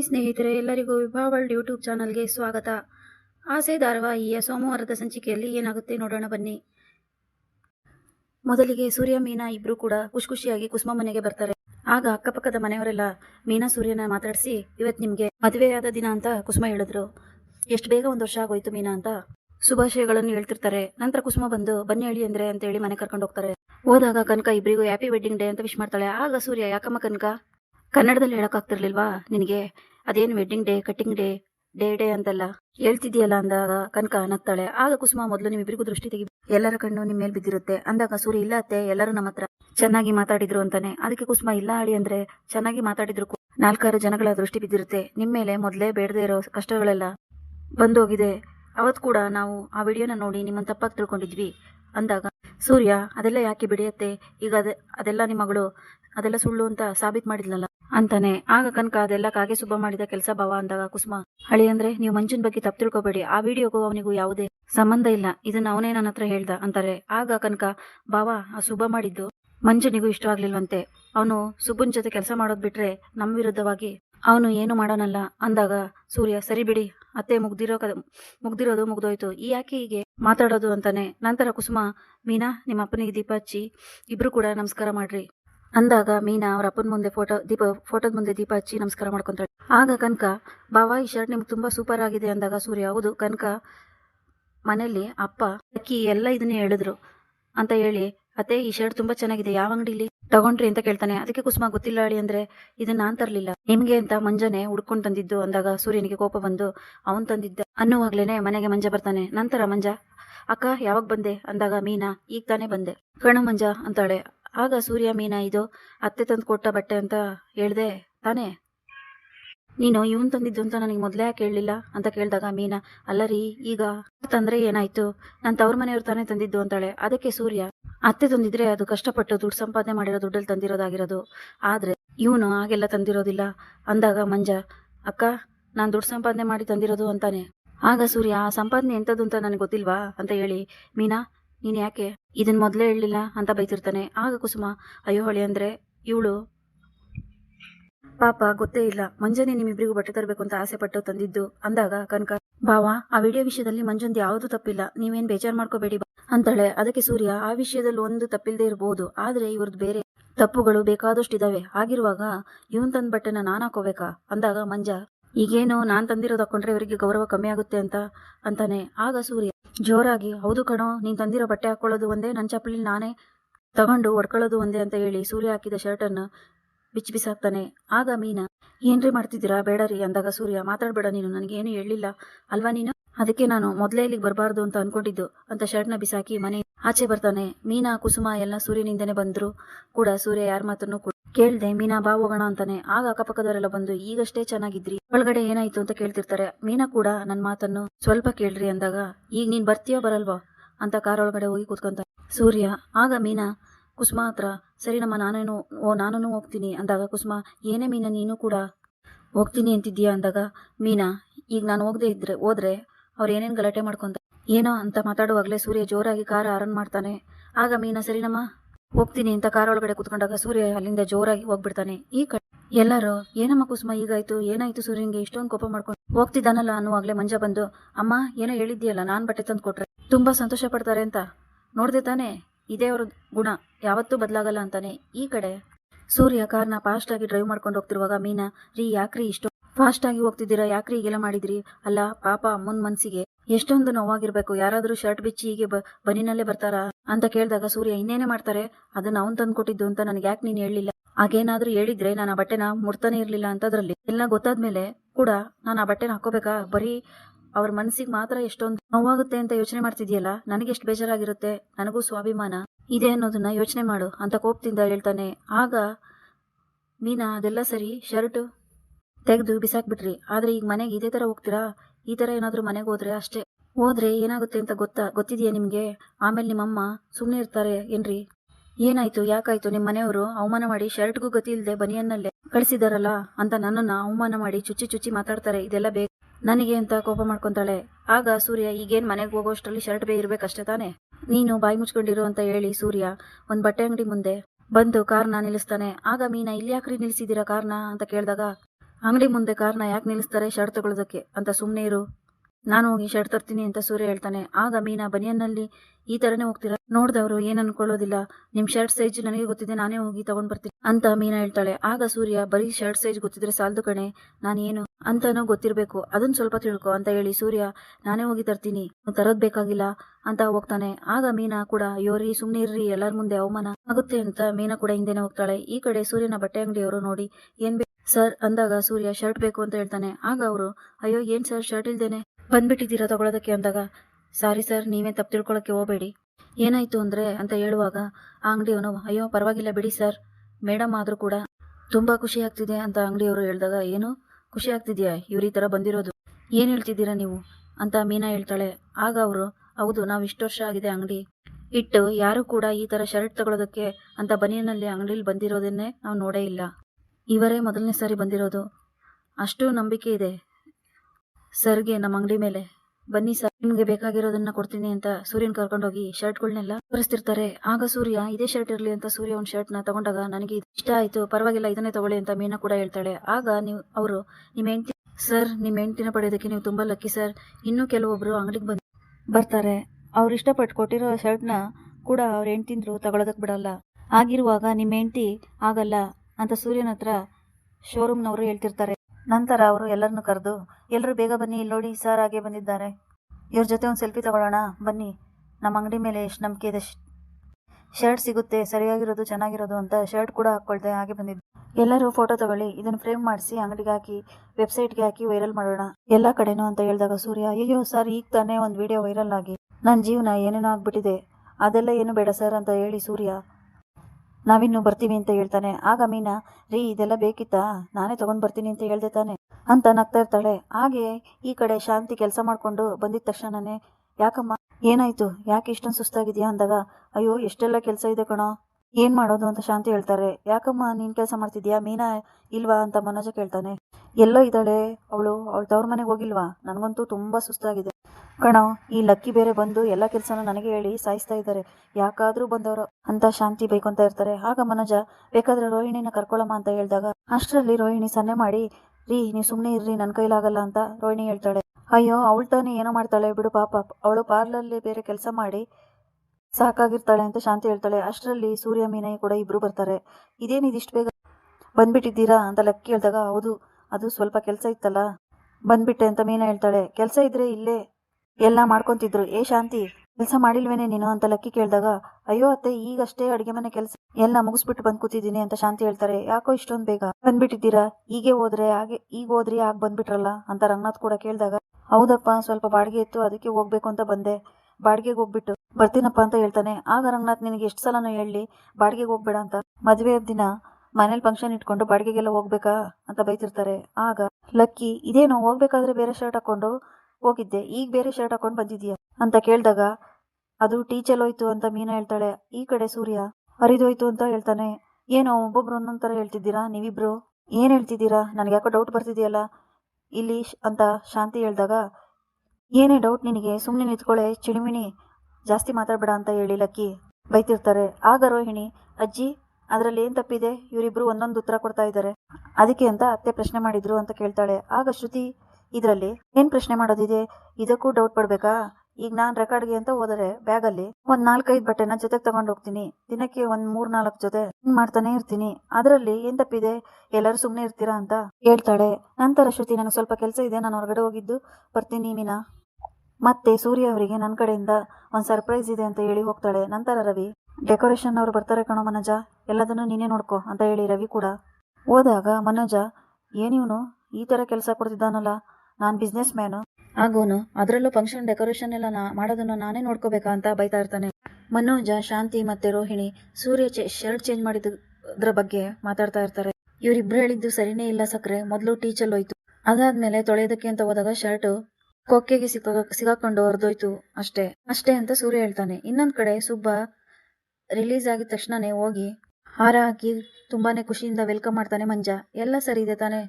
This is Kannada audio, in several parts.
ಹಾಯ್ ಸ್ನೇಹಿತರೆ, ಎಲ್ಲರಿಗೂ ವಿಭಾ ವರ್ಲ್ಡ್ ಯೂಟ್ಯೂಬ್ ಚಾನಲ್ಗೆ ಸ್ವಾಗತ. ಆಸೆ ಧಾರಾವಾಹಿಯ ಸೋಮವಾರದ ಸಂಚಿಕೆಯಲ್ಲಿ ಏನಾಗುತ್ತೆ ನೋಡೋಣ ಬನ್ನಿ. ಮೊದಲಿಗೆ ಸೂರ್ಯ, ಮೀನಾ ಇಬ್ರು ಕೂಡ ಖುಷಿ ಖುಷಿಯಾಗಿ ಕುಸುಮ ಮನೆಗೆ ಬರ್ತಾರೆ. ಆಗ ಅಕ್ಕಪಕ್ಕದ ಮನೆಯವರೆಲ್ಲ ಮೀನಾ ಸೂರ್ಯನ ಮಾತಾಡಿಸಿ ಇವತ್ತು ನಿಮಗೆ ಮದುವೆಯಾದ ದಿನ ಅಂತ ಕುಸುಮ ಹೇಳಿದ್ರು. ಎಷ್ಟು ಬೇಗ ಒಂದು ವರ್ಷ ಆಗೋಯ್ತು ಮೀನಾ ಅಂತ ಶುಭಾಶಯಗಳನ್ನು ಹೇಳ್ತಿರ್ತಾರೆ. ನಂತರ ಕುಸುಮ ಬಂದು, ಬನ್ನಿ ಹೇಳಿ ಅಂದ್ರೆ ಅಂತ ಹೇಳಿ ಮನೆ ಕರ್ಕೊಂಡು ಹೋಗ್ತಾರೆ. ಹೋದಾಗ ಕನಕ ಇಬ್ಬರಿಗೂ ಹ್ಯಾಪಿ ವೆಡ್ಡಿಂಗ್ ಡೇ ಅಂತ ವಿಶ್ ಮಾಡ್ತಾಳೆ. ಆಗ ಸೂರ್ಯ, ಯಾಕಮ್ಮ ಕನಕ? ಕನ್ನಡದಲ್ಲಿ ಹೇಳೋಕ್ಕಾಗ್ತಿರ್ಲಿಲ್ವಾ ನಿನಗೆ? ಅದೇನು wedding day cutting day day day ಅಂತೆಲ್ಲ ಹೇಳ್ತಿದ್ಯಲ್ಲ ಅಂದಾಗ ಕನಕ ನಗ್ತಾಳೆ. ಆಗ ಕುಸುಮ ಮೊದಲು ನಿಮ್ಮಿಬ್ಬರಿಗೂ ದೃಷ್ಟಿ ತೆಗಿ ಎಲ್ಲರ ಕಣ್ಣು ನಿಮ್ಮ ಮೇಲೆ ಬಿದ್ದಿರುತ್ತೆ. ಅಂದಾಗ ಸೂರ್ಯ ಇಲ್ಲ ಅತ್ತೆ, ಎಲ್ಲರೂ ನಮ್ಮ ಹತ್ರ ಚೆನ್ನಾಗಿ ಮಾತಾಡಿದ್ರು ಅಂತಾನೆ. ಅದಕ್ಕೆ ಕುಸುಮ, ಇಲ್ಲ ಆಡಿ ಅಂದ್ರೆ ಚೆನ್ನಾಗಿ ಮಾತಾಡಿದ್ರು ನಾಲ್ಕಾರು ಜನಗಳ ದೃಷ್ಟಿ ಬಿದ್ದಿರುತ್ತೆ. ನಿಮ್ಮ ಮೇಲೆ ಮೊದಲೇ ಬೇಡದೇ ಇರೋ ಕಷ್ಟಗಳೆಲ್ಲ ಬಂದೋಗಿದೆ. ಅವತ್ತು ಕೂಡ ನಾವು ಆ ವಿಡಿಯೋನ ನೋಡಿ ನಿಮ್ಮನ್ನು ತಪ್ಪಾಗಿ ತಿಳ್ಕೊಂಡಿದ್ವಿ ಅಂದಾಗ, ಸೂರ್ಯ, ಅದೆಲ್ಲ ಯಾಕೆ ಬಿಡಿಯತ್ತೆ ಈಗ ಅದೆ ಅದೆಲ್ಲ ನಿಮ್ಮಗಳು ಅದೆಲ್ಲ ಸುಳ್ಳು ಅಂತ ಸಾಬೀತ್ ಮಾಡಿದ್ಲಲ್ಲ. ಅಂತಾನೆ. ಆಗ ಕನಕ ಅದೆಲ್ಲ ಕಾಗೆ ಸುಬ್ಬ ಮಾಡಿದ ಕೆಲಸ ಭಾವ ಅಂದಾಗ, ಕುಸುಮ ಹಳಿ ಅಂದ್ರೆ ನೀವು ಮಂಜುನ್ ಬಗ್ಗೆ ತಪ್ಪು ತಿಳ್ಕೊಬೇಡಿ. ಆ ವಿಡಿಯೋಗೂ ಅವನಿಗೂ ಯಾವುದೇ ಸಂಬಂಧ ಇಲ್ಲ. ಇದನ್ನ ಅವನೇ ನನ್ನ ಹತ್ರ ಹೇಳ್ದ, ಅಂತಾರೆ. ಆಗ ಕನಕ ಬಾವಾ ಆ ಸುಬ್ಬ ಮಾಡಿದ್ದು ಮಂಜುನಿಗೂ ಇಷ್ಟ ಆಗ್ಲಿಲ್ವಂತೆ. ಅವನು ಸುಬ್ಬನ್ ಜೊತೆ ಕೆಲಸ ಮಾಡೋದ್ ಬಿಟ್ರೆ ನಮ್ಮ ವಿರುದ್ಧವಾಗಿ ಅವನು ಏನು ಮಾಡೋನಲ್ಲ, ಅಂದಾಗ ಸೂರ್ಯ, ಸರಿ ಬಿಡಿ. ಅತ್ತೆ ಮುಗ್ದಿರೋ ಮುಗ್ದಿರೋದು ಮುಗ್ದೋಯ್ತು. ಈ ಯಾಕೆ ಹೀಗೆ ಮಾತಾಡೋದು? ಅಂತಾನೆ. ನಂತರ ಕುಸುಮ, ಮೀನಾ ನಿಮ್ಮ ಅಪ್ಪನಿಗೆ ದೀಪ ಹಚ್ಚಿ ಇಬ್ರು ಕೂಡ ನಮಸ್ಕಾರ ಮಾಡ್ರಿ. ಅಂದಾಗ ಮೀನಾ ಅವ್ರ ಅಪ್ಪನ ಮುಂದೆ ಫೋಟೋ, ದೀಪ, ಫೋಟೋದ ಮುಂದೆ ದೀಪ ಹಚ್ಚಿ ನಮಸ್ಕಾರ ಮಾಡ್ಕೊಂತಾಳೆ. ಆಗ ಕನಕ, ಬಾವಾ, ಈ ಶರ್ಟ್ ನಿಮ್ಗೆ ತುಂಬಾ ಸೂಪರ್ ಆಗಿದೆ ಅಂದಾಗ ಸೂರ್ಯ, ಹೌದು, ಕನಕ ಮನೆಯಲ್ಲಿ ಅಪ್ಪ, ಅಕ್ಕಿ ಎಲ್ಲ ಇದನ್ನೇ ಹೇಳಿದ್ರು ಅಂತ ಹೇಳಿ, ಅತ್ತೆ, ಈ ಶರ್ಟ್ ತುಂಬಾ ಚೆನ್ನಾಗಿದೆ, ಯಾವ ಅಂಗಡಿಲಿ? ತಗೊಂಡ್ರಿ ಅಂತ ಕೇಳ್ತಾನೆ. ಅದಕ್ಕೆ ಕುಸುಮ ಗೊತ್ತಿಲ್ಲ ಅಳಿ ಅಂದ್ರೆ ಇದನ್ನ ನಾನ್ ತರ್ಲಿಲ್ಲ. ನಿಮ್ಗೆ ಅಂತ ಮಂಜನೆ ಹುಡ್ಕೊಂಡ್ ತಂದಿದ್ದು ಅಂದಾಗ ಸೂರ್ಯನಿಗೆ ಕೋಪ ಬಂದು, ಅವನ್ ತಂದಿದ್ದ ಅನ್ನುವಾಗ್ಲೇನೆ ಮನೆಗೆ ಮಂಜ ಬರ್ತಾನೆ. ನಂತರ ಮಂಜ, ಅಕ್ಕ ಯಾವಾಗ ಬಂದೆ? ಅಂದಾಗ ಮೀನಾ, ಈಗ ತಾನೇ ಬಂದೆ. ಕಣ ಮಂಜ ಅಂತಾಳೆ. ಆಗ ಸೂರ್ಯ ಮೀನಾ ಇದು ಅತ್ತೆ ತಂದು ಕೊಟ್ಟ ಬಟ್ಟೆ ಅಂತ ಹೇಳ್ದೆ, ತಾನೇ? ನೀನು ಇವನ್ ತಂದಿದ್ದು ಅಂತ ನನಗೆ ಮೊದಲೇ ಯಾಕೆ ಹೇಳಲಿಲ್ಲ ಅಂತ ಕೇಳಿದಾಗ ಮೀನಾ, ಅಲ್ಲ ರೀ, ಈಗ ತಂದ್ರೆ ಏನಾಯ್ತು? ನನ್ನ ತವ್ರ ಮನೆಯವ್ರು ತಾನೇ ತಂದಿದ್ದು, ಅಂತಾಳೆ. ಅದಕ್ಕೆ ಸೂರ್ಯ, ಅತ್ತೆ ತಂದಿದ್ರೆ ಅದು ಕಷ್ಟಪಟ್ಟು ದುಡ್ಡು ಸಂಪಾದನೆ ಮಾಡಿರೋ ದುಡ್ಡಲ್ಲಿ ತಂದಿರೋದಾಗಿರೋದು. ಆದ್ರೆ ಇವನು ಹಾಗೆಲ್ಲ ತಂದಿರೋದಿಲ್ಲ, ಅಂದಾಗ ಮಂಜ, ಅಕ್ಕ, ನಾನು ದುಡ್ಡು ಸಂಪಾದನೆ ಮಾಡಿ ತಂದಿರೋದು ಅಂತಾನೆ. ಆಗ ಸೂರ್ಯ, ಆ ಸಂಪಾದನೆ ಎಂಥದ್ದು ಅಂತ ನನಗೆ ಗೊತ್ತಿಲ್ವಾ? ಅಂತ ಹೇಳಿ, ಮೀನಾ ನೀನ್ ಯಾಕೆ? ಇದನ್ ಮೊದಲೇ ಹೇಳಲಿಲ್ಲ ಅಂತ ಬೈತಿರ್ತಾನೆ. ಆಗ ಕುಸುಮ, ಅಯ್ಯೋ ಹೊಳೆ ಅಂದ್ರೆ ಇವಳು? ಪಾಪ ಗೊತ್ತೇ ಇಲ್ಲ. ಮಂಜನೆ ನಿಮ್ಮಿಬ್ಬರಿಗೂ ಬಟ್ಟೆ ತರಬೇಕು ಅಂತ ಆಸೆ ಪಟ್ಟು ತಂದಿದ್ದು. ಅಂದಾಗ ಕನಕ, ಬಾವ, ಆ ವಿಡಿಯೋ ವಿಷಯದಲ್ಲಿ ಮಂಜಂದು ಯಾವುದು ತಪ್ಪಿಲ್ಲ. ನೀವೇನ್ ಬೇಜಾರ್ ಮಾಡ್ಕೋಬೇಡಿ ಅಂತಾಳೆ. ಅದಕ್ಕೆ ಸೂರ್ಯ, ಆ ವಿಷಯದಲ್ಲಿ ಒಂದು ತಪ್ಪಿಲ್ಲದೆ ಇರಬಹುದು ಆದ್ರೆ ಇವ್ರದ್ದು ಬೇರೆ ತಪ್ಪುಗಳು ಬೇಕಾದಷ್ಟು ಇದಾವೆ ಆಗಿರುವಾಗ ಇವನ್ ತಂದ ಬಟ್ಟೆನ ನಾನ್ ಹಾಕೋಬೇಕಾ? ಅಂದಾಗ ಮಂಜ, ಈಗೇನು ನಾನ್ ತಂದಿರೋದು ಹಾಕೊಂಡ್ರೆ ಇವರಿಗೆ ಗೌರವ ಕಮ್ಮಿ ಆಗುತ್ತೆ ಅಂತ, ಅಂತಾನೆ. ಆಗ ಸೂರ್ಯ ಜೋರಾಗಿ, ಹೌದು ಕಣೋ, ನೀನ್ ತಂದಿರೋ ಬಟ್ಟೆ ಹಾಕೊಳ್ಳೋದು ಒಂದೇ ನನ್ನ ಚಪ್ಪಲಿ ನಾನೇ ತಗೊಂಡು ಒಡ್ಕೊಳ್ಳೋದು ಒಂದೇ ಅಂತ ಹೇಳಿ ಸೂರ್ಯ ಹಾಕಿದ ಶರ್ಟ್ ಅನ್ನ ಬಿಚ್ಚಿ ಬಿಸಾಕ್ತಾನೆ. ಆಗ ಮೀನಾ, ಏನ್ರಿ ಮಾಡ್ತಿದ್ದೀರಾ? ಬೇಡರಿ ಅಂದಾಗ ಸೂರ್ಯ, ಮಾತಾಡ್ಬೇಡ ನೀನು, ನನಗೇನು ಹೇಳಿಲ್ಲ. ಅಲ್ವಾ ನೀನು? ಅದಕ್ಕೆ ನಾನು ಮೊದಲೇ ಇಲ್ಲಿಗೆ ಬರಬಾರ್ದು ಅಂತ ಅನ್ಕೊಂಡಿದ್ದು ಅಂತ ಶರ್ಟ್ನ ಬಿಸಾಕಿ ಮನೆ ಆಚೆ ಬರ್ತಾನೆ. ಮೀನಾ, ಕುಸುಮ ಎಲ್ಲ ಸೂರ್ಯನಿಂದನೆ ಬಂದ್ರು ಕೂಡ ಸೂರ್ಯ ಯಾರ ಮಾತನ್ನು ಕೇಳ್ದೆ, ಮೀನಾ ಬಾ ಹೋಗೋಣ ಅಂತಾನೆ. ಆಗ ಅಕ್ಕಪಕ್ಕದವರೆಲ್ಲ ಬಂದು, ಈಗಷ್ಟೇ ಚೆನ್ನಾಗಿದ್ರಿ. ಒಳಗಡೆ ಏನಾಯ್ತು ಅಂತ ಕೇಳ್ತಿರ್ತಾರೆ. ಮೀನಾ ಕೂಡ ನನ್ನ ಮಾತನ್ನು ಸ್ವಲ್ಪ ಕೇಳ್ರಿ ಅಂದಾಗ, ಈಗ ನೀನ್ ಬರ್ತೀಯೋ ಬರಲ್ವಾ? ಅಂತ ಕಾರ್ ಒಳಗಡೆ ಹೋಗಿ ಕೂತ್ಕೊಂತ ಸೂರ್ಯ, ಆಗ ಮೀನಾ, ಕುಸುಮ ಹತ್ರ, ಸರಿ ನಮ್ಮ ನಾನೇನು, ಓ ನಾನು ಹೋಗ್ತೀನಿ ಅಂದಾಗ ಕುಸುಮ, ಏನೇ ಮೀನಾ, ನೀನು ಕೂಡ ಹೋಗ್ತೀನಿ ಅಂತಿದ್ದೀಯಾ? ಅಂದಾಗ, ಮೀನಾ, ಈಗ ನಾನು ಹೋಗದೆ ಇದ್ರೆ ಹೋದ್ರೆ ಅವ್ರು ಏನೇನು ಗಲಾಟೆ ಮಾಡ್ಕೊಂತ ಏನೋ ಅಂತ ಮಾತಾಡುವಾಗಲೇ ಸೂರ್ಯ ಜೋರಾಗಿ ಕಾರ್ ಆರನ್ ಮಾಡ್ತಾನೆ. ಆಗ ಮೀನಾ, ಸರಿನಮ್ಮ? ಹೋಗ್ತೀನಿ ಅಂತ ಕಾರ್ ಒಳಗಡೆ ಕುತ್ಕೊಂಡಾಗ ಸೂರ್ಯ ಅಲ್ಲಿಂದ ಜೋರಾಗಿ ಹೋಗ್ಬಿಡ್ತಾನೆ. ಈ ಕಡೆ ಎಲ್ಲರೂ, ಏನಮ್ಮ ಕುಸುಮ, ಈಗಾಯ್ತು, ಏನಾಯ್ತು ಸೂರ್ಯನ್ಗೆ ಇಷ್ಟೊಂದು ಕೋಪ ಮಾಡ್ಕೊಂಡು ಹೋಗ್ತಿದ್ದಾನಲ್ಲ ಅನ್ನುವಾಗಲೇ ಮಂಜ ಬಂದು, ಅಮ್ಮ, ಏನೋ ಹೇಳಿದ್ಯಲ್ಲ ನಾನ್ ಬಟ್ಟೆ ತಂದು ಕೊಟ್ರೆ? ತುಂಬಾ ಸಂತೋಷ ಪಡ್ತಾರೆ ಅಂತ. ನೋಡ್ದೆ ತಾನೆ, ಇದೇ ಅವ್ರ ಗುಣ, ಯಾವತ್ತೂ ಬದಲಾಗಲ್ಲ ಅಂತಾನೆ. ಈ ಕಡೆ ಸೂರ್ಯ ಕಾರ್ನ ಫಾಸ್ಟ್ ಆಗಿ ಡ್ರೈವ್ ಮಾಡ್ಕೊಂಡು ಹೋಗ್ತಿರುವಾಗ ಮೀನಾ, ರೀ, ಯಾಕ್ರಿ ಇಷ್ಟು ಫಾಸ್ಟ್ ಆಗಿ ಹೋಗ್ತಿದ್ದೀರಾ, ಯಾಕ್ರಿ ಈಗೆಲ್ಲ ಮಾಡಿದ್ರಿ? ಅಲ್ಲ, ಪಾಪ ಅಮ್ಮನ್ ಮನ್ಸಿಗೆ ಎಷ್ಟೊಂದು ನೋವಾಗಿರ್ಬೇಕು. ಯಾರಾದ್ರೂ ಶರ್ಟ್ ಬಿಚ್ಚಿ ಹೀಗೆ ಬ, ಬನಿನಲ್ಲೇ ಬರ್ತಾರಾ? ಅಂತ ಕೇಳಿದಾಗ ಸೂರ್ಯ ಇನ್ನೇನೆ ಮಾಡ್ತಾರೆ? ಅದನ್ನ ಅವ್ನ್ ತಂದ್ಕೊಟ್ಟಿದ್ದು ಅಂತ ನನಗೆ ಯಾಕೆ ನೀನ್ ಹೇಳಿಲ್ಲ ಹಾಗೇನಾದ್ರೂ ಹೇಳಿದ್ರೆ ನಾನು ಆ ಬಟ್ಟೆನ ಮುಡ್ತಾನೆ ಇರ್ಲಿಲ್ಲ ಅಂತದ್ರಲ್ಲಿ. ಎಲ್ಲ ಗೊತ್ತಾದ್ಮೇಲೆ ಕೂಡ ನಾನು ಆ ಬಟ್ಟೆನ ಹಾಕೋಬೇಕಾ ಬರೀ ಅವ್ರ ಮನ್ಸಿಗೆ ಮಾತ್ರ ಎಷ್ಟೊಂದು ನೋವಾಗುತ್ತೆ ಅಂತ ಯೋಚನೆ ಮಾಡ್ತಿದ್ಯಲ್ಲ? ನನಗೆ ಎಷ್ಟು ಬೇಜಾರಾಗಿರುತ್ತೆ? ನನಗೂ ಸ್ವಾಭಿಮಾನ ಇದೆ ಅನ್ನೋದನ್ನ ಯೋಚನೆ ಮಾಡು ಅಂತ ಕೋಪದಿಂದ ಹೇಳ್ತಾನೆ. ಆಗ ಮೀನಾ, ಅದೆಲ್ಲ ಸರಿ? ಶರ್ಟ್ ತೆಗೆದು ಬಿಸಾಕ್ಬಿಟ್ರಿ. ಆದ್ರೆ ಈಗ ಮನೆಗೆ ಇದೇ ತರ ಹೋಗ್ತೀರಾ? ಈ ತರ ಏನಾದ್ರೂ ಮನೆಗೆ ಹೋದ್ರೆ ಅಷ್ಟೇ. ಹೋದ್ರೆ ಏನಾಗುತ್ತೆ ಅಂತ ಗೊತ್ತಾ? ಗೊತ್ತಿದೆಯಾ ನಿಮ್ಗೆ? ಆಮೇಲೆ ನಿಮ್ಮಮ್ಮ ಸುಮ್ಮನೆ ಇರ್ತಾರೆ ಏನ್ರಿ? ಏನಾಯ್ತು? ಯಾಕಾಯ್ತು? ನಿಮ್ಮ ಮನೆಯವರು ಅವಮಾನ ಮಾಡಿ ಶರ್ಟ್ಗೂ ಗತಿ ಇಲ್ಲದೆ ಬನಿಯನ್ನಲ್ಲೇ ಕಳಿಸಿದಾರಲ್ಲ ಅಂತ ನನ್ನನ್ನ ಅವಮಾನ ಮಾಡಿ ಚುಚ್ಚಿ ಚುಚ್ಚಿ ಮಾತಾಡ್ತಾರೆ. ಇದೆಲ್ಲ ಬೇಕು ನನಗೆ ಅಂತ ಕೋಪ ಮಾಡ್ಕೊಂತಾಳೆ. ಆಗ ಸೂರ್ಯ, ಈಗೇನ್ ಮನೆಗೆ ಹೋಗೋಷ್ಟರಲ್ಲಿ ಶರ್ಟ್ ಬೇ ಇರ್ಬೇಕಷ್ಟೇ ತಾನೆ? ನೀನು ಬಾಯಿ ಮುಚ್ಕೊಂಡಿರು ಅಂತ ಹೇಳಿ ಸೂರ್ಯ ಒಂದ್ ಬಟ್ಟೆ ಅಂಗಡಿ ಮುಂದೆ ಬಂದು ಕಾರ್ನ ನಿಲ್ಲಿಸ್ತಾನೆ. ಆಗ ಮೀನಾ ಇಲ್ಲಿ ಯಾಕ್ರಿ ನಿಲ್ಸಿದೀರಾ ಕಾರ್ನ? ಅಂತ ಕೇಳಿದಾಗ ಅಂಗಡಿ ಮುಂದೆ ಕಾರ್ನ ಯಾಕೆ ನಿಲ್ಲಿಸ್ತಾರೆ ಶರ್ಟ್ ತಗೊಳ್ಳೋದಕ್ಕೆ ಅಂತ ಸುಮ್ಮನೆ ಇರು. ನಾನು ಹೋಗಿ ಶರ್ಟ್ ತರ್ತೀನಿ ಅಂತ ಸೂರ್ಯ ಹೇಳ್ತಾನೆ. ಆಗ ಮೀನಾ ಬನಿಯನ್ನಲ್ಲಿ, ಈ ತರನೇ ಹೋಗ್ತೀರಾ? ನೋಡಿದವರು ಏನ್ ಅನ್ಕೊಳ್ಳೋದಿಲ್ಲ. ನಿಮ್ ಶರ್ಟ್ ಸೈಜ್ ನನಗೆ ಗೊತ್ತಿದೆ, ನಾನೇ ಹೋಗಿ ತಗೊಂಡ್ ಬರ್ತೀನಿ. ಅಂತ ಮೀನಾ ಹೇಳ್ತಾಳೆ. ಆಗ ಸೂರ್ಯ, ಬರೀ ಶರ್ಟ್ ಸೈಜ್ ಗೊತ್ತಿದ್ರೆ ಸಾಲದು ಕಣೆ. ನಾನೇನು ಅಂತಾನೂ ಗೊತ್ತಿರ್ಬೇಕು. ಅದನ್ನ ಸ್ವಲ್ಪ ತಿಳ್ಕೊ, ಅಂತ ಹೇಳಿ ಸೂರ್ಯ, ನಾನೇ ಹೋಗಿ ತರ್ತೀನಿ. ತರೋದ್ ಬೇಕಾಗಿಲ್ಲ, ಅಂತ ಹೋಗ್ತಾನೆ. ಆಗ ಮೀನಾ ಕೂಡ ಯೋರಿ ಸುಮ್ನೆ ಇರ್ರಿ. ಎಲ್ಲರ ಮುಂದೆ ಅವಮಾನ ಆಗುತ್ತೆ, ಅಂತ ಮೀನಾ ಕೂಡ ಹಿಂದೆನೆ ಹೋಗ್ತಾಳೆ. ಈ ಕಡೆ ಸೂರ್ಯನ ಬಟ್ಟೆ ಅಂಗಡಿಯವರು ನೋಡಿ, ಏನ್ ಸರ್, ಅಂದಾಗ ಸೂರ್ಯ ಶರ್ಟ್ ಬೇಕು ಅಂತ ಹೇಳ್ತಾನೆ. ಆಗ ಅವರು, ಅಯ್ಯೋ, ಏನ್ ಸರ್, ಶರ್ಟ್ ಇಲ್ದೇನೆ? ಬಂದ್ಬಿಟ್ಟಿದ್ದೀರಾ ತಗೊಳೋದಕ್ಕೆ? ಅಂದಾಗ, ಸಾರಿ ಸರ್, ನೀವೇ ತಪ್ಪು ತಿಳ್ಕೊಳಕ್ಕೆ ಹೋಗಬೇಡಿ. ಏನಾಯ್ತು ಅಂದ್ರೆ, ಅಂತ ಹೇಳುವಾಗ ಆ ಅಂಗಡಿಯವನು, ಅಯ್ಯೋ, ಪರವಾಗಿಲ್ಲ ಬಿಡಿ ಸರ್, ಮೇಡಮ್ ಆದ್ರೂ ಕೂಡ ತುಂಬಾ ಖುಷಿ ಆಗ್ತಿದೆ, ಅಂತ ಅಂಗಡಿಯವರು ಹೇಳಿದಾಗ, ಏನು? ಖುಷಿ ಆಗ್ತಿದೆಯಾ? ಇವ್ರ ಈ ತರ ಬಂದಿರೋದು. ಏನ್ ಹೇಳ್ತಿದ್ದೀರಾ ನೀವು? ಅಂತ ಮೀನಾ ಹೇಳ್ತಾಳೆ. ಆಗ ಅವರು, ಹೌದು, ನಾವು ಇಷ್ಟು ವರ್ಷ ಆಗಿದೆ ಅಂಗಡಿ. ಇಟ್ಟು ಯಾರು ಕೂಡ ಈ ತರ ಶರ್ಟ್ ತಗೊಳೋದಕ್ಕೆ ಅಂತ ಬನಿಯನಲ್ಲಿ ಅಂಗಡಿಲಿ ಬಂದಿರೋದನ್ನೇ ನಾವು ನೋಡೇ ಇಲ್ಲ. ಇವರೇ ಮೊದಲನೇ ಸಾರಿ ಬಂದಿರೋದು. ಅಷ್ಟು ನಂಬಿಕೆ ಇದೆ. ಸರ್ಗೆ ನಮ್ಮ ಅಂಗಡಿ ಮೇಲೆ. ಬನ್ನಿ ಸರ್, ನಿಮಗೆ ಬೇಕಾಗಿರೋದನ್ನ ಕೊಡ್ತೀನಿ ಅಂತ ಸೂರ್ಯನ್ ಕರ್ಕೊಂಡೋಗಿ ಶರ್ಟ್ಗಳನ್ನೆಲ್ಲ ತೋರಿಸ್ತಿರ್ತಾರೆ. ಆಗ ಸೂರ್ಯ, ಇದೇ ಶರ್ಟ್ ಇರಲಿ ಅಂತ ಸೂರ್ಯ ಒಂದ್ ಶರ್ಟ್ನ ತಗೊಂಡಾಗ ನನಗೆ ಇಷ್ಟ ಆಯ್ತು, ಪರವಾಗಿಲ್ಲ ಇದನ್ನೇ ತಗೊಳ್ಳಿ ಅಂತ ಮೀನಾ ಕೂಡ ಹೇಳ್ತಾಳೆ. ಆಗ ನೀವು, ಅವರು ನಿಮ್ಮ ಹೆಂಡತಿ ಸರ್ ನಿಮ್ಮ ಹೆಂಡತಿನ ಪಡೆಯೋದಕ್ಕೆ ನೀವು ತುಂಬಾ ಲಕ್ಕಿ ಸರ್. ಇನ್ನೂ ಕೆಲವೊಬ್ರು ಅಂಗಡಿಗೆ ಬಂದು ಬರ್ತಾರೆ. ಅವ್ರು ಇಷ್ಟಪಟ್ಟು ಕೊಟ್ಟಿರೋ ಶರ್ಟ್ನ ಕೂಡ ಅವ್ರ ಹೆಂಡ್ತಿಂದ್ರು ತಗೊಳೋದಕ್ ಬಿಡಲ್ಲ. ಆಗಿರುವಾಗ ನಿಮ್ಮ ಹೆಂಡತಿ ಆಗಲ್ಲ. ಅಂತ ಸೂರ್ಯನ ಹತ್ರ ಶೋರೂಮ್ನವರು ಹೇಳ್ತಿರ್ತಾರೆ. ನಂತರ ಅವರು ಎಲ್ಲರನ್ನು ಕರೆದು ಎಲ್ಲರೂ ಬೇಗ ಬನ್ನಿ ಇಲ್ಲಿ ನೋಡಿ ಸರ್ ಹಾಗೆ ಬಂದಿದ್ದಾರೆ. ಇವ್ರ ಜೊತೆ ಒಂದು ಸೆಲ್ಫಿ ತಗೊಳ್ಳೋಣ, ಬನ್ನಿ. ನಮ್ಮ ಅಂಗಡಿ ಮೇಲೆ ಎಷ್ಟು ನಂಬಿಕೆ ಇದೆ ಶರ್ಟ್ ಸಿಗುತ್ತೆ, ಸರಿಯಾಗಿರೋದು, ಚೆನ್ನಾಗಿರೋದು ಅಂತ ಶರ್ಟ್ ಕೂಡ ಹಾಕ್ಕೊಳ್ದೆ, ಹಾಗೆ ಬಂದಿದ್ದು. ಎಲ್ಲರೂ ಫೋಟೋ ತಗೊಳ್ಳಿ, ಇದನ್ನು ಫ್ರೇಮ್ ಮಾಡಿಸಿ, ಅಂಗಡಿಗೆ ಹಾಕಿ, ವೆಬ್ಸೈಟ್ಗೆ ಹಾಕಿ ವೈರಲ್ ಮಾಡೋಣ. ಎಲ್ಲ ಕಡೆನೂ, ಅಂತ ಹೇಳಿದಾಗ ಸೂರ್ಯ, ಅಯ್ಯೋ, ಸರ್, ಈಗ ತಾನೇ ಒಂದು ವಿಡಿಯೋ ವೈರಲ್ ಆಗಿ. ನನ್ನ ಜೀವನ ಏನೇನೋ ಆಗ್ಬಿಟ್ಟಿದೆ. ಅದೆಲ್ಲ ಏನು ಬೇಡ, ಸರ್, ಅಂತ ಹೇಳಿ ಸೂರ್ಯ ನಾವಿನ್ನು ಬರ್ತೀವಿ ಅಂತ ಹೇಳ್ತಾನೆ. ಆಗ ಮೀನಾ, ರೀ, ಇದೆಲ್ಲ ಬೇಕಿತ್ತಾ? ನಾನೇ ತಗೊಂಡ್ ಬರ್ತೀನಿ ಅಂತ ಹೇಳ್ದೆ ತಾನೆ ಅಂತ ನಗ್ತಾ ಇರ್ತಾಳೆ. ಹಾಗೆ ಈ ಕಡೆ ಶಾಂತಿ ಕೆಲಸ ಮಾಡ್ಕೊಂಡು ಬಂದಿದ ತಕ್ಷಣನೇ, ಯಾಕಮ್ಮ, ಏನಾಯ್ತು? ಯಾಕೆ ಇಷ್ಟೊಂದು ಸುಸ್ತಾಗಿದ್ಯಾ ಅಂದಾಗ, ಅಯ್ಯೋ, ಎಷ್ಟೆಲ್ಲ ಕೆಲಸ ಇದೆ ಕಣೋ, ಏನ್ ಮಾಡೋದು ಅಂತ ಶಾಂತಿ ಹೇಳ್ತಾರೆ. ಯಾಕಮ್ಮ, ನೀನ್ ಕೆಲಸ ಮಾಡ್ತಿದ್ಯಾ? ಮೀನಾ ಇಲ್ವಾ ಅಂತ ಮನೋಜ ಕೇಳ್ತಾನೆ. ಎಲ್ಲೋ ಇದ್ದಾಳೆ ಅವಳು ಅವಳು ತವ್ರ ಮನೆಗೆ ಹೋಗಿಲ್ವಾ? ನನಗಂತೂ ತುಂಬಾ ಸುಸ್ತಾಗಿದೆ. ಕಣೋ, ಈ ಲಕ್ಕಿ ಬೇರೆ ಬಂದು ಎಲ್ಲ ಕೆಲಸನೂ ನನಗೆ ಹೇಳಿ ಸಾಯಿಸ್ತಾ ಇದ್ದಾರೆ. ಯಾಕಾದ್ರೂ ಬಂದವರು ಅಂತ ಶಾಂತಿ ಬೇಕು ಅಂತ ಇರ್ತಾರೆ. ಆಗ ಮನೋಜ, ಬೇಕಾದ್ರೆ ರೋಹಿಣಿನ ಕರ್ಕೊಳಮ್ಮ ಅಂತ ಹೇಳಿದಾಗ, ಅಷ್ಟರಲ್ಲಿ ರೋಹಿಣಿ ಸನ್ನೆ ಮಾಡಿ, ರೀ, ನೀವು ಸುಮ್ಮನೆ ಇರ್ರಿ ನನ್ನ ಕೈಲಾಗಲ್ಲ ಅಂತ ರೋಹಿಣಿ ಹೇಳ್ತಾಳೆ. ಅಯ್ಯೋ, ಅವಳು ತಾನೇ ಏನೋ ಮಾಡ್ತಾಳೆ, ಬಿಡು ಪಾಪ. ಅವಳು ಪಾರ್ಲರ್ಲಿ ಬೇರೆ ಕೆಲಸ ಮಾಡಿ ಸಾಕಾಗಿರ್ತಾಳೆ ಅಂತ ಶಾಂತಿ ಹೇಳ್ತಾಳೆ. ಅಷ್ಟರಲ್ಲಿ ಸೂರ್ಯ ಮೀನೈ ಕೂಡ ಇಬ್ರು ಬರ್ತಾರೆ. ಇದೇನು ಇದಿಷ್ಟು ಬೇಗ ಬಂದ್ಬಿಟ್ಟಿದ್ದೀರಾ ಅಂತ ಲಕ್ಕಿ ಹೇಳಿದಾಗ, ಹೌದು, ಅದು ಸ್ವಲ್ಪ ಕೆಲಸ ಇತ್ತಲ್ಲ. ಬಂದ್ಬಿಟ್ಟೆ ಅಂತ ಮೀನಾ ಹೇಳ್ತಾಳೆ. ಕೆಲಸ ಇದ್ರೆ ಇಲ್ಲೇ ಎಲ್ಲ ಮಾಡ್ಕೊಂತಿದ್ರು. ಏ ಶಾಂತಿ, ಕೆಲಸ ಮಾಡಿಲ್ವೇನೆ ನೀನು ಅಂತ ಲಕ್ಕಿ ಕೇಳಿದಾಗ, ಅಯ್ಯೋ ಅತ್ತೆ, ಈಗಷ್ಟೇ ಅಡಿಗೆ ಮನೆ ಕೆಲಸ ಎಲ್ಲ ಮುಗಿಸ್ಬಿಟ್ಟು ಬಂದ್ ಕೂತಿದ್ದೀನಿ ಅಂತ ಶಾಂತಿ ಹೇಳ್ತಾರೆ. ಯಾಕೋ ಇಷ್ಟೊಂದು ಬೇಗ ಬಂದ್ಬಿಟ್ಟಿದ್ದೀರಾ? ಹೀಗೆ ಹೋದ್ರೆ ಹಾಗೆ ಈಗ ಹೋದ್ರಿ ಆಗ ಬಂದ್ಬಿಟ್ರಲ್ಲ ಅಂತ ರಂಗನಾಥ್ ಕೂಡ ಕೇಳಿದಾಗ, ಹೌದಪ್ಪ, ಸ್ವಲ್ಪ ಬಾಡಿಗೆ ಇತ್ತು, ಅದಕ್ಕೆ ಹೋಗ್ಬೇಕು ಅಂತ ಬಂದೆ. ಬಾಡಿಗೆಗೆ ಹೋಗ್ಬಿಟ್ಟು, ಬರ್ತೀನಪ್ಪ ಅಂತ ಹೇಳ್ತಾನೆ. ಆಗ ರಂಗನಾಥ್, ನಿನಗೆ ಎಷ್ಟು ಸಲನೂ ಹೇಳಿ, ಬಾಡಿಗೆಗೆ ಹೋಗ್ಬೇಡ ಅಂತ. ಮದುವೆ ದಿನ ಮನೇಲಿ ಫಂಕ್ಷನ್ ಇಟ್ಕೊಂಡು ಬಾಡಿಗೆಗೆಲ್ಲ ಹೋಗ್ಬೇಕಾ ಅಂತ ಬೈತಿರ್ತಾರೆ. ಆಗ ಲಕ್ಕಿ, ಇದೇನು, ಹೋಗ್ಬೇಕಾದ್ರೆ ಬೇರೆ ಶರ್ಟ್ ಹಾಕೊಂಡು ಹೋಗಿದ್ದೆ. ಈಗ ಬೇರೆ ಶರ್ಟ್ ಹಾಕೊಂಡು ಬಂದಿದ್ಯಾ ಅಂತ ಕೇಳಿದಾಗ, ಅದು ಟೀಚಲ್ ಹೋಯ್ತು ಅಂತ ಮೀನಾ ಹೇಳ್ತಾಳೆ. ಈ ಕಡೆ ಸೂರ್ಯ ಹರಿದೋಯ್ತು ಅಂತ ಹೇಳ್ತಾನೆ. ಏನೋ ಒಬ್ಬೊಬ್ರು ಒಂದೊಂದ್ ಥರ ಹೇಳ್ತಿದ್ದೀರಾ ನೀವಿಬ್ರು? ಏನು ಹೇಳ್ತಿದ್ದೀರಾ? ನನಗೆ ಯಾಕೋ ಡೌಟ್ ಬರ್ತಿದೆಯಲ್ಲ? ಇಲ್ಲಿ ಅಂತ ಶಾಂತಿ ಹೇಳಿದಾಗ, ಏನೇ ಡೌಟ್ ನಿನಗೆ ಸುಮ್ಮನೆ ನಿಂತ್ಕೊಳ್ಳೆ ಚಿಣಿಮಿಣಿ, ಜಾಸ್ತಿ ಮಾತಾಡ್ಬೇಡ ಅಂತ ಹೇಳಿ ಲಕ್ಕಿ ಬೈತಿರ್ತಾರೆ. ಆಗ ರೋಹಿಣಿ, ಅಜ್ಜಿ, ಅದರಲ್ಲಿ ಏನ್ ತಪ್ಪಿದೆ? ಇವರಿಬ್ರು ಒಂದೊಂದು ಉತ್ತರ ಕೊಡ್ತಾ ಇದ್ದಾರೆ. ಅದಕ್ಕೆ ಅಂತ ಅತ್ತೆ ಪ್ರಶ್ನೆ ಮಾಡಿದ್ರು ಅಂತ ಕೇಳ್ತಾಳೆ. ಆಗ ಶ್ರುತಿ ಇದರಲ್ಲಿ ಏನ್ ಪ್ರಶ್ನೆ ಮಾಡೋದಿದೆ? ಇದಕ್ಕೂ ಡೌಟ್ ಪಡ್ಬೇಕಾ? ಈಗ ನಾನ್ ರೆಕಾರ್ಡ್ಗೆ ಅಂತ ಹೋದರೆ ಬ್ಯಾಗಲ್ಲಿ ಒಂದ್ ನಾಲ್ಕೈದು ಬಟ್ಟೆನ ಜೊತೆಗೆ ತಗೊಂಡು ಹೋಗ್ತೀನಿ. ದಿನಕ್ಕೆ ಒಂದ್ ಮೂರ್ ನಾಲ್ಕು ಜೊತೆ ಮಾಡ್ತಾನೆ ಇರ್ತೀನಿ. ಅದರಲ್ಲಿ ಏನ್ ತಪ್ಪಿದೆ? ಎಲ್ಲರೂ ಸುಮ್ನೆ ಇರ್ತೀರಾ ಅಂತ ಹೇಳ್ತಾಳೆ. ನಂತರ ಶ್ರುತಿ, ನನಗೆ ಸ್ವಲ್ಪ ಕೆಲಸ ಇದೆ. ನಾನು ಹೊರಗಡೆ ಹೋಗಿದ್ದು. ಬರ್ತೀನಿ ಮೀನಾ. ಮತ್ತೆ ಸೂರ್ಯ ಅವರಿಗೆ ನನ್ನ ಕಡೆಯಿಂದ ಒಂದ್ ಸರ್ಪ್ರೈಸ್ ಇದೆ ಅಂತ ಹೇಳಿ ಹೋಗ್ತಾಳೆ. ನಂತರ ರವಿ ಡೆಕೋರೇಷನ್ ಅವ್ರು ಬರ್ತಾರೆ ಕಣೋ ಮನೋಜ. ಎಲ್ಲದನ್ನು ನೀನೇ ನೋಡ್ಕೊ ಅಂತ ಹೇಳಿ ರವಿ ಕೂಡ ಹೋದಾಗ ಮನೋಜ ಏನಿವನು ಈ ತರ ಕೆಲಸ ಕೊಡ್ತಿದ್ದಾನಲ್ಲ. ನಾನ್ ಬಿಸ್ನೆಸ್ ಮ್ಯಾನು ಆಗೋನು, ಅದರಲ್ಲೂ ಫಂಕ್ಷನ್ ಡೆಕೋರೇಷನ್ ಎಲ್ಲ ನಾ ಮಾಡೋದನ್ನ ನಾನೇ ನೋಡ್ಕೋಬೇಕಾ ಅಂತ ಬೈತಾ ಇರ್ತಾನೆ. ಮನೋಜ, ಶಾಂತಿ ಮತ್ತೆ ರೋಹಿಣಿ ಸೂರ್ಯ ಶರ್ಟ್ ಚೇಂಜ್ ಮಾಡಿದ್ರ ಬಗ್ಗೆ ಮಾತಾಡ್ತಾ ಇರ್ತಾರೆ. ಇವರಿಬ್ರು ಹೇಳಿದ್ದು ಸರಿನೇ ಇಲ್ಲ ಸಕ್ರೆ, ಮೊದಲು ಟೀಚಲ್ ಹೋಯ್ತು. ಅದಾದ್ಮೇಲೆ ತೊಳೆಯೋದಕ್ಕೆ ಅಂತ ಹೋದಾಗ ಶರ್ಟ್ ಕೊಕ್ಕೆಗೆ ಸಿಕ್ಕ ಸಿಗಾಕೊಂಡು ಹೊರದೋಯ್ತು ಅಷ್ಟೇ. ಅಷ್ಟೇ ಅಂತ ಸೂರ್ಯ ಹೇಳ್ತಾನೆ. ಇನ್ನೊಂದ್ ಕಡೆ ಸುಬ್ಬ ರಿಲೀಸ್ ಆಗಿದ ತಕ್ಷಣನೇ ಹೋಗಿ ಹಾರ ಹಾಕಿ ತುಂಬಾನೇ ಖುಷಿಯಿಂದ ವೆಲ್ಕಮ್ ಮಾಡ್ತಾನೆ ಮಂಜ ಎಲ್ಲ ಸರಿ ಇದೆ ತಾನೆ?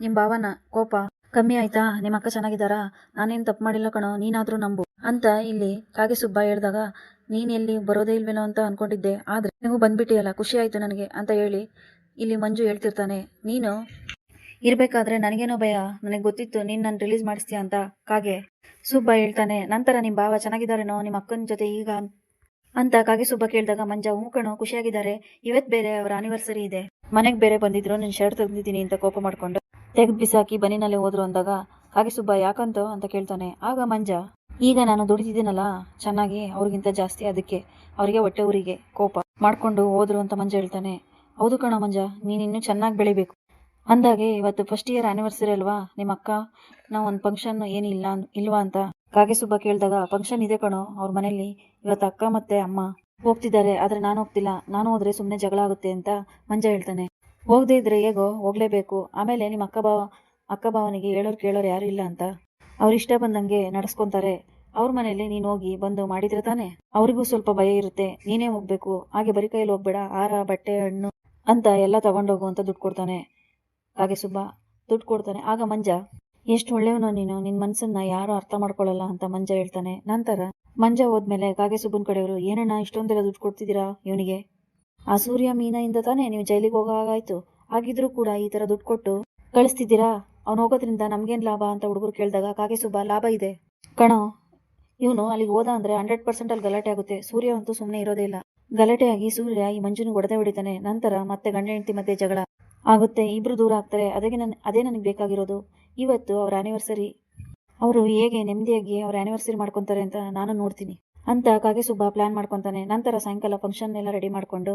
ನಿಮ್ ಭಾವನ? ಕೋಪ? ಕಮ್ಮಿ ಆಯ್ತಾ? ನಿಮ್ಮ ಅಕ್ಕ ಚೆನ್ನಾಗಿದ್ದಾರಾ? ನಾನೇನ್ ತಪ್ಪು ಮಾಡಿಲ್ಲ ಕಣೋ, ನೀನಾದ್ರೂ ನಂಬು. ಅಂತ ಇಲ್ಲಿ ಕಾಗೆ ಸುಬ್ಬ ಹೇಳಿದಾಗ, ನೀನ್ ಎಲ್ಲಿ ಬರೋದೇ ಇಲ್ವೇನೋ ಅಂತ ಅನ್ಕೊಂಡಿದ್ದೆ. ಆದ್ರೆ ನೀವು ಬಂದ್ಬಿಟ್ಟಿಯಲ್ಲ, ಖುಷಿ ಆಯ್ತು ನನಗೆ ಅಂತ ಹೇಳಿ ಇಲ್ಲಿ ಮಂಜು ಹೇಳ್ತಿರ್ತಾನೆ. ನೀನು ಇರ್ಬೇಕಾದ್ರೆ ನನಗೇನೋ ಭಯ, ನನಗೆ ಗೊತ್ತಿತ್ತು ನೀನ್ ನಾನು ರಿಲೀಸ್ ಮಾಡಿಸ್ತೀಯ ಅಂತ. ಕಾಗೆ ಸುಬ್ಬ ಹೇಳ್ತಾನೆ, ನಂತರ ನಿಮ್ಮ ಭಾವ ಚೆನ್ನಾಗಿದ್ದಾರೇನೋ ನಿಮ್ಮ ಅಕ್ಕನ ಜೊತೆ ಈಗ ಅಂತ ಕಾಗೆ ಸುಬ್ಬ ಕೇಳಿದಾಗ ಮಂಜ, ಹ್ಞೂ ಕಣೋ, ಖುಷಿಯಾಗಿದ್ದಾರೆ. ಇವತ್ತು ಬೇರೆ ಅವರ ಆನಿವರ್ಸರಿ ಇದೆ. ಮನೆಗೆ ಬೇರೆ ಬಂದಿದ್ರು, ನಿನ್ ಶರ್ಟ್ ತೆಗ್ದಿದ್ದೀನಿ ಅಂತ ಕೋಪ ಮಾಡ್ಕೊಂಡು ತೆಗೆದು ಬಿಸಾಕಿ ಬನಿನಲ್ಲಿ ಹೋದ್ರು ಅಂದಾಗ, ಹಾಗೆ ಸುಬ್ಬ, ಯಾಕಂತ? ಅಂತ ಕೇಳ್ತಾನೆ. ಆಗ ಮಂಜ, ಈಗ ನಾನು ದುಡಿದಿದ್ದೀನಲ್ಲ, ಚೆನ್ನಾಗಿ ಅವ್ರಿಗಿಂತ ಜಾಸ್ತಿ ಅದಕ್ಕೆ, ಅವರಿಗೆ ಹೊಟ್ಟೆ ಊರಿಗೆ ಕೋಪ ಮಾಡ್ಕೊಂಡು ಹೋದ್ರು ಅಂತ ಮಂಜ ಹೇಳ್ತಾನೆ. ಹೌದು ಕಣ ಮಂಜ, ನೀನ್ ಇನ್ನೂ ಚೆನ್ನಾಗಿ ಬೆಳಿಬೇಕು. ಅಂದಾಗೆ ಇವತ್ತು ಫಸ್ಟ್ ಇಯರ್ ಆನಿವರ್ಸರಿ ಅಲ್ವಾ, ನಿಮ್ಮ ಅಕ್ಕ, ನಾವು ಒಂದು ಫಂಕ್ಷನ್ ಏನಿಲ್ಲ ಇಲ್ವಾ? ಅಂತ ಕಾಗೆ ಸುಬ್ಬ ಕೇಳಿದಾಗ ಫಂಕ್ಷನ್ ಇದೆ ಕಣೋ, ಅವ್ರ ಮನೇಲಿ ಇವತ್ತು ಅಕ್ಕ ಮತ್ತೆ ಅಮ್ಮ ಹೋಗ್ತಿದ್ದಾರೆ, ಆದ್ರೆ ನಾನು ಹೋಗ್ತಿಲ್ಲ. ನಾನು ಹೋದ್ರೆ ಸುಮ್ಮನೆ ಜಗಳ ಆಗುತ್ತೆ ಅಂತ ಮಂಜ ಹೇಳ್ತಾನೆ. ಹೋಗದೆ ಇದ್ರೆ ಹೇಗೋ, ಹೋಗಲೇಬೇಕು. ಆಮೇಲೆ ನಿಮ್ಮ ಅಕ್ಕ ಬಾವ, ಅಕ್ಕ ಭಾವನಿಗೆ ಹೇಳೋರು ಕೇಳೋರು ಯಾರು ಇಲ್ಲ ಅಂತ. ಅವ್ರ ಬಂದಂಗೆ ನಡೆಸ್ಕೊತಾರೆ. ಅವ್ರ ಮನೆಯಲ್ಲಿ ನೀನು ಹೋಗಿ ಬಂದು ಮಾಡಿದ್ರೆ ತಾನೆ? ಅವ್ರಿಗೂ ಸ್ವಲ್ಪ ಭಯ ಇರುತ್ತೆ. ನೀನೇ ಹೋಗ್ಬೇಕು. ಹಾಗೆ ಬರಿ ಕೈಯಲ್ಲಿ ಹೋಗ್ಬೇಡ. ಆರ ಬಟ್ಟೆ, ಹಣ್ಣು ಅಂತ ಎಲ್ಲ ತಗೊಂಡೋಗು ಅಂತ ದುಡ್ಡು ಕೊಡ್ತಾನೆ. ಹಾಗೆ ಸುಬ್ಬ, ದುಡ್ಡು ಕೊಡ್ತಾನೆ. ಆಗ ಮಂಜ ಎಷ್ಟು ಒಳ್ಳೆಯವನೋ ನೀನು. ನಿನ್ ಮನ್ಸನ್ನ ಯಾರು ಅರ್ಥ ಮಾಡ್ಕೊಳ್ಳಲ್ಲ ಅಂತ ಮಂಜ ಹೇಳ್ತಾನೆ. ನಂತರ ಮಂಜ ಹೋದ್ಮೇಲೆ ಕಾಗೆ ಸುಬ್ಬನ್ ಕಡೆಯವರು, ಏನಣ್ಣ ಇಷ್ಟೊಂದೆಲ್ಲ ದುಡ್ಡು ಕೊಡ್ತಿದ್ದೀರಾ ಇವನಿಗೆ? ಆ ಸೂರ್ಯ ಮೀನಿಂದ ತಾನೇ ನೀವು ಜೈಲಿಗೆ ಹೋಗೋ ಹಾಗಾಯ್ತು. ಆಗಿದ್ರೂ ಕೂಡ ಈ ತರ ದುಡ್ಡು ಕೊಟ್ಟು ಕಳಿಸ್ತಿದ್ದೀರಾ? ಅವ್ನು ಹೋಗೋದ್ರಿಂದ ನಮ್ಗೇನ್ ಲಾಭ? ಅಂತ ಹುಡುಗರು ಕೇಳಿದಾಗ ಕಾಗೆ ಸುಬ್ಬ, ಲಾಭ ಇದೆ. ಕಣೋ, ಇವನು ಅಲ್ಲಿಗೆ ಹೋದ ಅಂದ್ರೆ ಹಂಡ್ರೆಡ್ ಪರ್ಸೆಂಟ್ ಅಲ್ಲಿ ಗಲಾಟೆ ಆಗುತ್ತೆ. ಸೂರ್ಯ ಅಂತೂ ಸುಮ್ಮನೆ ಇರೋದೇ ಇಲ್ಲ. ಗಲಾಟೆಯಾಗಿ ಸೂರ್ಯ ಈ ಮಂಜುನ ಒಡೆದೇ ಹೊಡಿತಾನೆ. ನಂತರ ಮತ್ತೆ ಗಂಡ ಹೆಂಡತಿ ಮಧ್ಯೆ ಜಗಳ ಆಗುತ್ತೆ. ಇಬ್ರು ದೂರ ಆಗ್ತಾರೆ. ಅದಕ್ಕೆ ನನ್, ಅದೇ ನನಗೆ ಬೇಕಾಗಿರೋದು. ಇವತ್ತು ಅವ್ರ ಆನಿವರ್ಸರಿ ಅವರು ಹೇಗೆ ನೆಮ್ಮದಿಯಾಗಿ ಅವ್ರ ಆನಿವರ್ಸರಿ ಮಾಡ್ಕೊತಾರೆ ಅಂತ ನಾನು ನೋಡ್ತೀನಿ. ಅಂತ ಕಾಗೆ ಸುಬ್ಬ ಪ್ಲಾನ್ ಮಾಡ್ಕೊತಾನೆ. ನಂತರ ಸಾಯಂಕಾಲ ಫಂಕ್ಷನ್ ಎಲ್ಲ ರೆಡಿ ಮಾಡ್ಕೊಂಡು,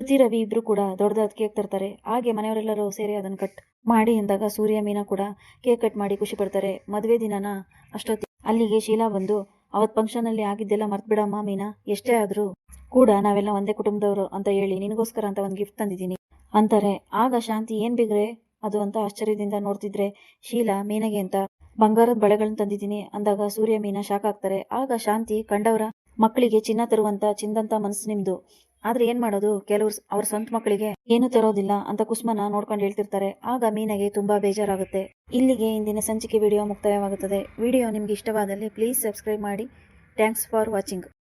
ಶ್ರುತಿ, ರವಿ ಇಬ್ರು ಕೂಡ ದೊಡ್ಡದಾದ ಕೇಕ್ ತರ್ತಾರೆ. ಹಾಗೆ ಮನೆಯವರೆಲ್ಲರೂ ಸೇರಿ ಅದನ್ನ ಕಟ್ ಮಾಡಿ ಅಂದಾಗ ಸೂರ್ಯ, ಮೀನಾ ಕೂಡ ಕೇಕ್ ಕಟ್ ಮಾಡಿ ಖುಷಿ ಪಡ್ತಾರೆ. ಮದುವೆ ದಿನನ ಅಷ್ಟೊತ್ತಿ ಅಲ್ಲಿಗೆ ಶೀಲಾ ಬಂದು, ಅವತ್ ಫಂಕ್ಷನ್ ಅಲ್ಲಿ ಆಗಿದ್ದೆಲ್ಲ ಮರ್ತು ಬಿಡಮ್ಮ ಮೀನಾ, ಎಷ್ಟೇ ಆದ್ರೂ ಕೂಡ ನಾವೆಲ್ಲ ಒಂದೇ ಕುಟುಂಬದವರು ಅಂತ ಹೇಳಿ ನಿನಗೋಸ್ಕರ ಅಂತ ಒಂದು ಗಿಫ್ಟ್ ತಂದಿದ್ದೀನಿ. ಅಂತಾರೆ. ಆಗ ಶಾಂತಿ, ಏನ್ ಬಿಗ್ರೆ? ಅದು ಅಂತ ಆಶ್ಚರ್ಯದಿಂದ ನೋಡ್ತಿದ್ರೆ, ಶೀಲಾ, ಮೀನಗೆ ಅಂತ ಬಂಗಾರದ ಬಳೆಗಳನ್ನ ತಂದಿದ್ದೀನಿ ಅಂದಾಗ ಸೂರ್ಯ ಮೀನ ಶಾಕ್ ಆಗ್ತಾರೆ ಆಗ ಶಾಂತಿ ಕಂಡವರ ಮಕ್ಕಳಿಗೆ ಚಿನ್ನ ತರುವಂತ ಚಿಂದಂತ ಮನಸ್ಸು ನಿಮ್ದು. ಆದ್ರೆ ಏನ್ ಮಾಡೋದು? ಕೆಲವ್ರು ಅವ್ರ ಸ್ವಂತ ಮಕ್ಕಳಿಗೆ ಏನು ತರೋದಿಲ್ಲ ಅಂತ ಕುಸ್ಮನ ನೋಡ್ಕೊಂಡು ಹೇಳ್ತಿರ್ತಾರೆ. ಆಗ ಮೀನಗೆ ತುಂಬಾ ಬೇಜಾರಾಗುತ್ತೆ. ಇಲ್ಲಿಗೆ ಇಂದಿನ ಸಂಚಿಕೆ ವಿಡಿಯೋ ಮುಕ್ತಾಯವಾಗುತ್ತದೆ. ವಿಡಿಯೋ ನಿಮ್ಗೆ ಇಷ್ಟವಾದಲ್ಲಿ ಪ್ಲೀಸ್ ಸಬ್ಸ್ಕ್ರೈಬ್ ಮಾಡಿ. Thanks for watching.